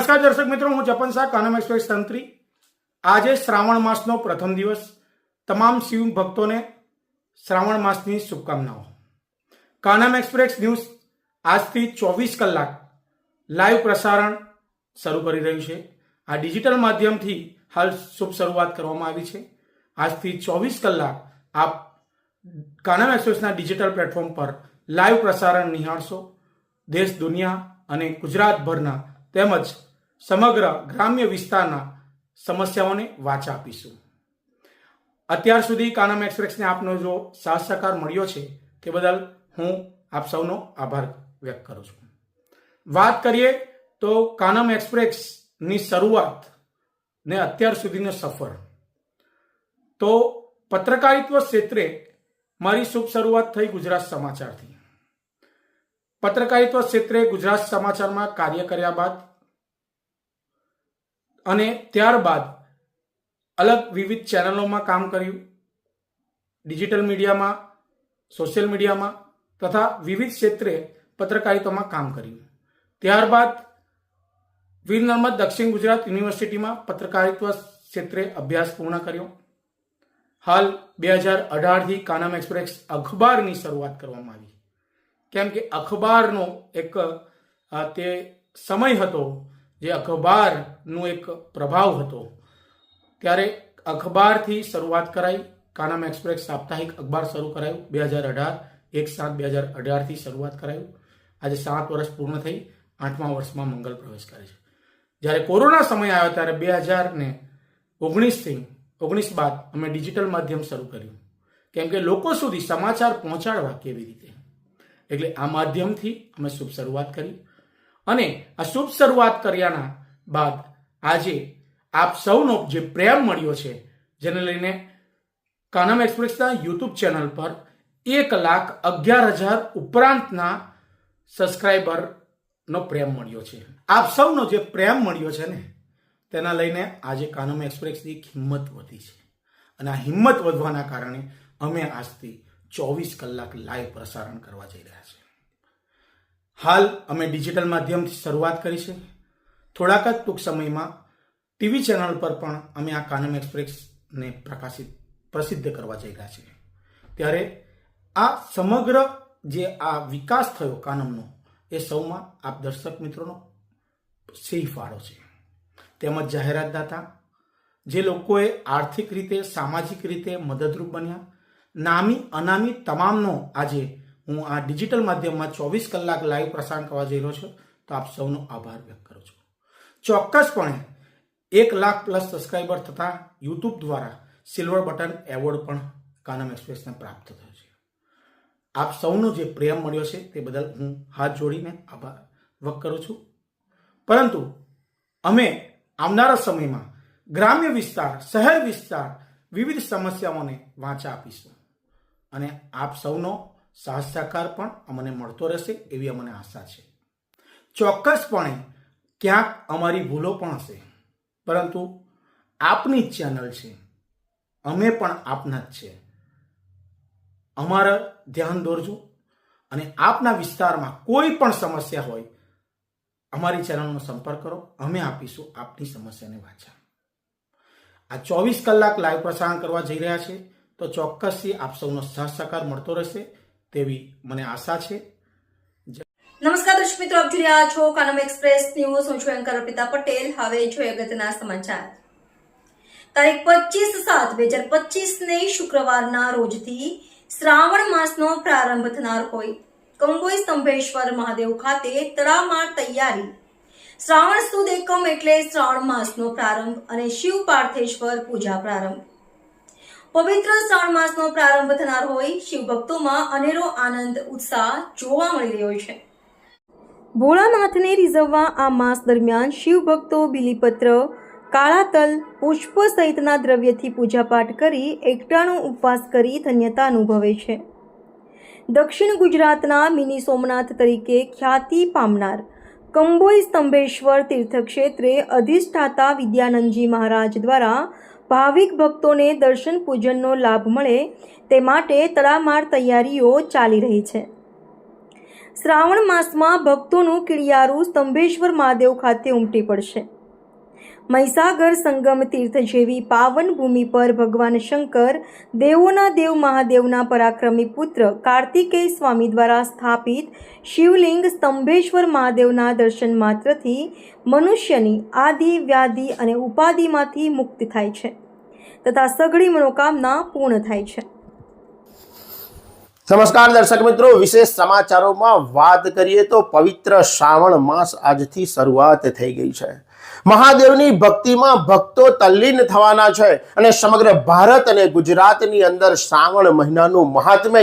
નમસ્કાર દર્શક મિત્રો, હું જપન શાહ, કાનમ એક્સપ્રેસ તંત્રી. આજે શ્રાવણ માસનો પ્રથમ દિવસ. તમામ શિવ ભક્તોને શ્રાવણ માસની શુભકામનાઓ. કાનમ એક્સપ્રેસ ન્યૂઝ આજથી ચોવીસ કલાક લાઈવ પ્રસારણ શરૂ કરી રહ્યું છે. આ ડિજિટલ માધ્યમથી હાલ શુભ શરૂઆત કરવામાં આવી છે. આજથી ચોવીસ કલાક આપ કાનમ એક્સપ્રેસના ડિજિટલ પ્લેટફોર્મ પર લાઈવ પ્રસારણ નિહાળશો. દેશ, દુનિયા અને ગુજરાતભરના તેમજ સમગ્ર ગ્રામ્ય વિસ્તારના સમસ્યાઓને વાચા આપીશું. અત્યાર સુધી કાનમ એક્સપ્રેસને આપનો જો સાથ સહકાર મળ્યો છે તે બદલ હું આપ સૌનો આભાર વ્યક્ત કરું છું. વાત કરીએ તો કાનમ એક્સપ્રેસની શરૂઆત ને અત્યાર સુધીનો સફર. તો પત્રકારિત્વ ક્ષેત્રે મારી શુભ શરૂઆત થઈ ગુજરાત સમાચારથી. પત્રકારિત્વ ક્ષેત્રે ગુજરાત સમાચારમાં કાર્ય કર્યા બાદ અને ત્યારબાદ અલગ વિવિધ ચેનલોમાં કામ કર્યું. ડિજિટલ મીડિયામાં, સોશિયલ મીડિયામાં તથા વિવિધ ક્ષેત્રે પત્રકારિતામાં કામ કર્યું. ત્યારબાદ વીર નર્મદ દક્ષિણ ગુજરાત યુનિવર્સિટીમાં પત્રકારિત્વ ક્ષેત્રે અભ્યાસ પૂર્ણ કર્યો. હાલ બે હજાર અઢારથી કાનમ એક્સપ્રેસ અખબારની શરૂઆત કરવામાં આવી. કેમ કે અખબારનો એક તે સમય હતો જે અખબારનો એક પ્રભાવ હતો, ત્યારે અખબારથી શરૂઆત કરાઈ, કાનામ એક્સપ્રેસ સાપ્તાહિક અખબાર શરૂ કરાયું, બે હજાર અઢાર, એક સાત, બે હજાર અઢારથી શરૂઆત કરાયું. આજે સાત વર્ષ પૂર્ણ થઈ, આઠમા વર્ષમાં મંગલ પ્રવેશ કરે છે. જ્યારે કોરોના સમય આવ્યો ત્યારે બે હજાર ને ઓગણીસથી ઓગણીસ બાદ અમે ડિજિટલ માધ્યમ શરૂ કર્યું. કેમ કે લોકો સુધી સમાચાર પહોંચાડવા કેવી રીતે? એટલે આ માધ્યમથી અમે શુભ શરૂઆત કરી. અને આ શુભ શરૂઆત કર્યાના બાદ આજે આપ સૌનો જે પ્રેમ મળ્યો છે, જેને લઈને કાનમ એક્સપ્રેસના યુટ્યુબ ચેનલ પર એક લાખ અગિયાર હજાર ઉપરાંતના સબસ્ક્રાઈબરનો પ્રેમ મળ્યો છે. આપ સૌનો જે પ્રેમ મળ્યો છે ને, તેના લઈને આજે કાનમ એક્સપ્રેસની કિંમત વધી છે. અને આ હિંમત વધવાના કારણે અમે આજથી ચોવીસ કલાક લાઈવ પ્રસારણ કરવા જઈ રહ્યા છે હાલ અમે ડિજિટલ માધ્યમથી શરૂઆત કરી છે. થોડાક જ ટૂંક સમયમાં ટીવી ચેનલ પર પણ અમે આ કાનમ એક્સપ્રેસને પ્રકાશિત, પ્રસિદ્ધ કરવા જઈ રહ્યા છીએ. ત્યારે આ સમગ્ર જે આ વિકાસ થયો કાનમનો, એ સૌમાં આપ દર્શક મિત્રોનો સિંહ ફાળો છે. તેમજ જાહેરાતદાતા, જે લોકોએ આર્થિક રીતે, સામાજિક રીતે મદદરૂપ બન્યા નામી અનામી તમામનો આજે હું આ ડિજિટલ માધ્યમમાં ચોવીસ કલાક લાઈવ પ્રસારણ કરવા જઈ રહ્યો છું, તો આપ સૌનો આભાર વ્યક્ત કરું છું. ચોક્કસપણે એક લાખ પ્લસ સબસ્ક્રાઈબર થતાં યુટ્યુબ દ્વારા સિલ્વર બટન એવોર્ડ પણ કાનમ એક્સપ્રેસને પ્રાપ્ત થયો છે. આપ સૌનો જે પ્રેમ મળ્યો છે તે બદલ હું હાથ જોડીને આભાર વ્યક્ત કરું છું. પરંતુ અમે આવનારા સમયમાં ગ્રામ્ય વિસ્તાર, શહેર વિસ્તાર વિવિધ સમસ્યાઓને વાંચા આપીશું અને આપ સૌનો સાથ સહકાર પણ અમને મળતો રહેશે એવી અમને આશા છે. ચોક્કસપણે ક્યાંક અમારી ભૂલો પણ હશે. પરંતુ આપની જ ચેનલ છે. અમે પણ આપના જ છે. અમારા ધ્યાન દોરજો અને આપના વિસ્તારમાં કોઈ પણ સમસ્યા હોય, અમારી ચેનલનો સંપર્ક કરો. અમે આપીશું આપની સમસ્યાને વાંચા. આ ચોવીસ કલાક લાઈવ પ્રસારણ કરવા જઈ રહ્યા છે. તો ચોક્કસથી આપ સૌનો સહ સહકાર મળતો રહેશે. તેવી મને આશા છે. નમસ્કાર દર્શક મિત્રો, આપ જોઈ રહ્યા છો કાનમ એક્સપ્રેસ ન્યૂઝ. હું છું એન્કર અર્પિતા પટેલ. હવે જોઈએ અગત્યના સમાચાર. તારીખ પચીસ સાત બે હજાર પચીસ ને શુક્રવારના રોજથી શ્રાવણ માસનો પ્રારંભ થનાર હોય. કંગોઈ સ્તંભેશ્વર મહાદેવ ખાતે તડામાર તૈયારી. શ્રાવણ સુદ એકમ એટલે શ્રાવણ માસનો પ્રારંભ અને શિવ પાર્થેશ્વર પૂજા પ્રારંભ. પવિત્ર શ્રાવણ માસનો પ્રારંભ થનાર હોય શિવ ભક્તોમાં અનેરો આનંદ, ઉત્સાહ જોવા મળી રહ્યો છે. ભોળાનાથને રીઝવવા આ માસ દરમિયાન શિવ ભક્તો બિલીપત્ર કાળા તલ પુષ્પ સહિતના દ્રવ્યથી પૂજાપાઠ કરી એકટાણો ઉપવાસ કરી ધન્યતા અનુભવે છે. દક્ષિણ ગુજરાતના મિની સોમનાથ તરીકે ખ્યાતિ પામનાર કંબોઈ સ્તંભેશ્વર તીર્થક્ષેત્રે અધિષ્ઠાતા વિદ્યાનંદજી મહારાજ દ્વારા ભાવિક ભક્તોને દર્શન પૂજનનો લાભ મળે તે માટે તડામાર તૈયારીઓ ચાલી રહી છે. શ્રાવણ માસમાં ભક્તોનું કિડિયારું સ્તંભેશ્વર મહાદેવ ખાતે ઉમટી પડશે. મહીસાગર સંગમ તીર્થ જેવી પાવન ભૂમિ પર ભગવાન શંકર, દેવોના દેવ મહાદેવના પરાક્રમી પુત્ર કાર્તિકેય સ્વામી દ્વારા સ્થાપિત શિવલિંગ સ્તંભેશ્વર મહાદેવના દર્શન માત્રથી મનુષ્યની આદિ વ્યાધિ અને ઉપાધિમાંથી મુક્તિ થાય છે તથા સઘળી મનોકામના પૂર્ણ થાય છે. નમસ્કાર દર્શક મિત્રો, વિશેષ સમાચારોમાં વાત કરીએ તો પવિત્ર શ્રાવણ માસ આજથી શરૂઆત થઈ ગઈ છે. મહાદેવની ભક્તિમાં ભક્તો તલ્લીન થવાના છે અને સમગ્ર ભારત અને ગુજરાતની અંદર શ્રાવણ મહિનાનું મહાત્મય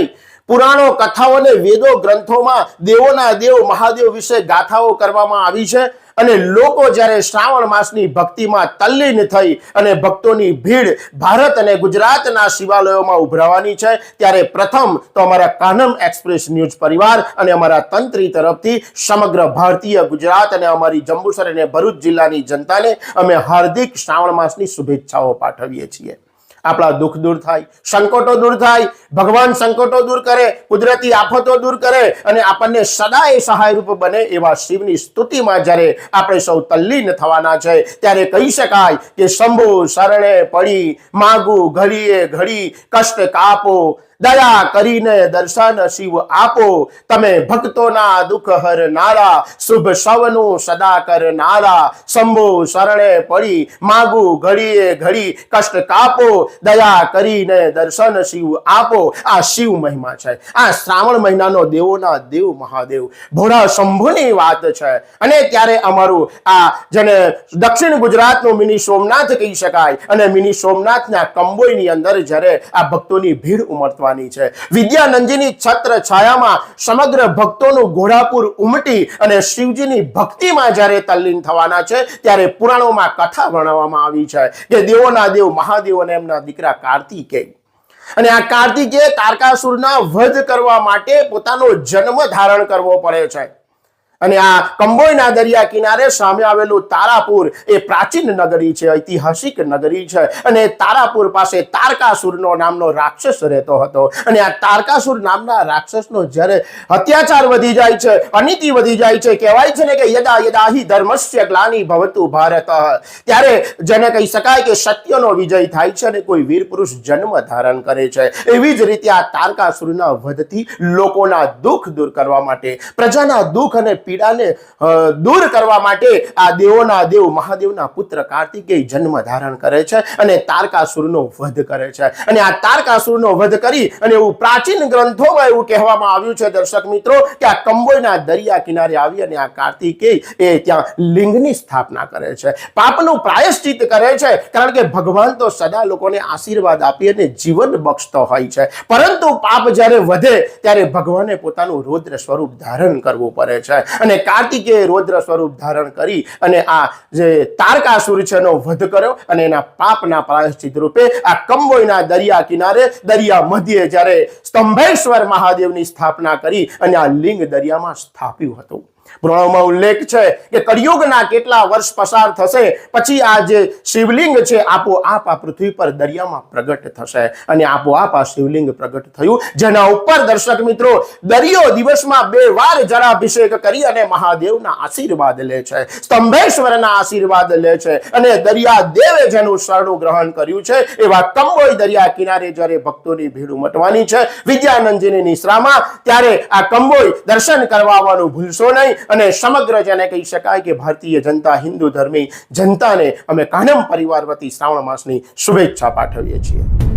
પુરાણો, કથાઓ અને વેદો ગ્રંથોમાં દેવોના દેવ મહાદેવ વિશે ગાથાઓ કરવામાં આવી છે. અને લોકો જ્યારે શ્રાવણ માસની ભક્તિમાં તલ્લીન થઈ અને ભક્તોની ભીડ ભારત અને ગુજરાતના શિવાલયોમાં ઉભરાવાની છે, ત્યારે પ્રથમ તો અમારા કાનમ એક્સપ્રેસ ન્યૂઝ પરિવાર અને અમારા તંત્રી તરફથી સમગ્ર ભારતીય ગુજરાત અને અમારી જંબુસર અને ભરૂચ જિલ્લાની જનતાને અમે હાર્દિક શ્રાવણ માસની શુભેચ્છાઓ પાઠવીએ છીએ. આપણા દુઃખ દૂર થાય, સંકટો દૂર થાય, ભગવાન સંકટો દૂર કરે, કુદરતી આફતો દૂર કરે અને આપણને સદાય સહાયરૂપ બને એવા શિવની સ્તુતિમાં જ્યારે આપણે સૌ તલ્લીન થવાના છે, ત્યારે કહી શકાય કે શંભુ શરણે પડી, માગું, ઘડીએ ઘડી, કષ્ટ કાપો દયા કરીને દર્શન શિવ આપો. તમે ભક્તોના દુઃખ હરનારા, શુભ સવનું સદા કરનારા. શંભુ શરણે પડી, માગુ ઘડીએ ઘડી કષ્ટ કાપો. દયા કરીને દર્શન શિવ આપો. આ શિવ મહિમા છે. આ શ્રાવણ મહિનાનો દેવોના દેવ મહાદેવ. ભોળા શંભુની વાત છે. અને ત્યારે અમારું આ જેને દક્ષિણ ગુજરાતનું મિની સોમનાથ કહી શકાય અને મિની સોમનાથના કંબોઈની અંદર જ્યારે આ ભક્તોની ભીડ ઉમટવાની છે. વિદ્યાનંદજીની છત્ર છાયામાં સમગ્ર ભક્તોનું ઘોડાપુર ઉમટી અને શિવજીની ભક્તિમાં જ્યારે તલ્લીન થવાના છે, ત્યારે પુરાણોમાં કથા વર્ણવવામાં આવી છે કે દેવોના દેવ મહાદેવ અને એમના દીકરા કાર્તિકેય અને આ કાર્તિકે તારકાસુરના વધ કરવા માટે પોતાનો જન્મ ધારણ કરવો પડે છે. અને આ કંબોઈના દરિયા કિનારે સામે આવેલું તારાપુર એ પ્રાચીન નગરી છે, ઐતિહાસિક નગરી છે. અને તારાપુર પાસે તારકાસુરનો નામનો રાક્ષસ રહેતો હતો. અને આ તારકાસુર નામના રાક્ષસનો જ્યારે અત્યાચાર વધી જાય છે, અનિતિ વધી જાય છે, કહેવાય છે ને કે યદા યદા હિ ધર્મસ્ય ગ્લાની ભવતુ ભારત. ત્યારે જેને કહી શકાય કે સત્યનો વિજય થાય છે અને કોઈ વીર પુરુષ જન્મ ધારણ કરે છે. એવી જ રીતે આ તારકાસુરના વધથી લોકોના દુઃખ દૂર કરવા માટે પ્રજાના દુઃખ અને પીડાને દૂર કરવા માટે આ દેવોના દેવ, મહાદેવના પુત્ર કાર્તિકેય જન્મ ધારણ કરે છે અને તારકાસુરનો વધ કરે છે. અને આ તારકાસુરનો વધ કરી અને એવું પ્રાચીન ગ્રંથોમાં એવું કહેવામાં આવ્યું છે, દર્શક મિત્રો, કે આ કંબોયના દરિયા કિનારે આવી અને આ કાર્તિકેય એ ત્યાં લિંગની સ્થાપના કરે છે. પાપનું પ્રાયશ્ચિત કરે છે, કારણ કે ભગવાન તો સદા લોકોને આશીર્વાદ આપી અને જીવન બક્ષતો હોય છે. પરંતુ પાપ જ્યારે વધે, ત્યારે ભગવાને પોતાનું રૌદ્ર સ્વરૂપ ધારણ કરવું પડે છે. અને કાર્તિકે રૌદ્ર સ્વરૂપ ધારણ કરી અને આ જે તારકાસુર છે એનો વધ કર્યો અને એના પાપના પ્રાયશ્ચિત રૂપે આ કંબોઈના દરિયા કિનારે, દરિયા મધ્યે જ્યારે સ્તંભેશ્વર મહાદેવની સ્થાપના કરી અને આ લિંગ દરિયામાં સ્થાપ્યું હતું. પુરાણોમાં ઉલ્લેખ છે કે કળિયુગના કેટલા વર્ષ પસાર થશે, પછી આ જે શિવલિંગ છે, આપોઆપ આ પૃથ્વી પર દરિયામાં પ્રગટ થશે અને આપોઆપ આ શિવલિંગ પ્રગટ થયું. જેના ઉપર દર્શક મિત્રો દરિયો દિવસમાં બે વાર જળાભિષેક કરી અને મહાદેવના આશીર્વાદ લે છે. સ્તંભેશ્વરના આશીર્વાદ લે છે અને દરિયા દેવે જેનું શરણું ગ્રહણ કર્યું છે, એવા કંબોઈ દરિયા કિનારે જ્યારે ભક્તોની ભીડ ઉમટવાની છે, વિદ્યાનંદજીની નિશ્રામાં ત્યારે આ કંબોઈ દર્શન કરવા આવવાનું ભૂલશો નહીં. અને સમગ્ર જેને કહી શકાય કે ભારતીય જનતા, હિન્દુ ધર્મી જનતાને અમે કાનમ પરિવાર વતી શ્રાવણ માસની શુભેચ્છા પાઠવીએ છીએ.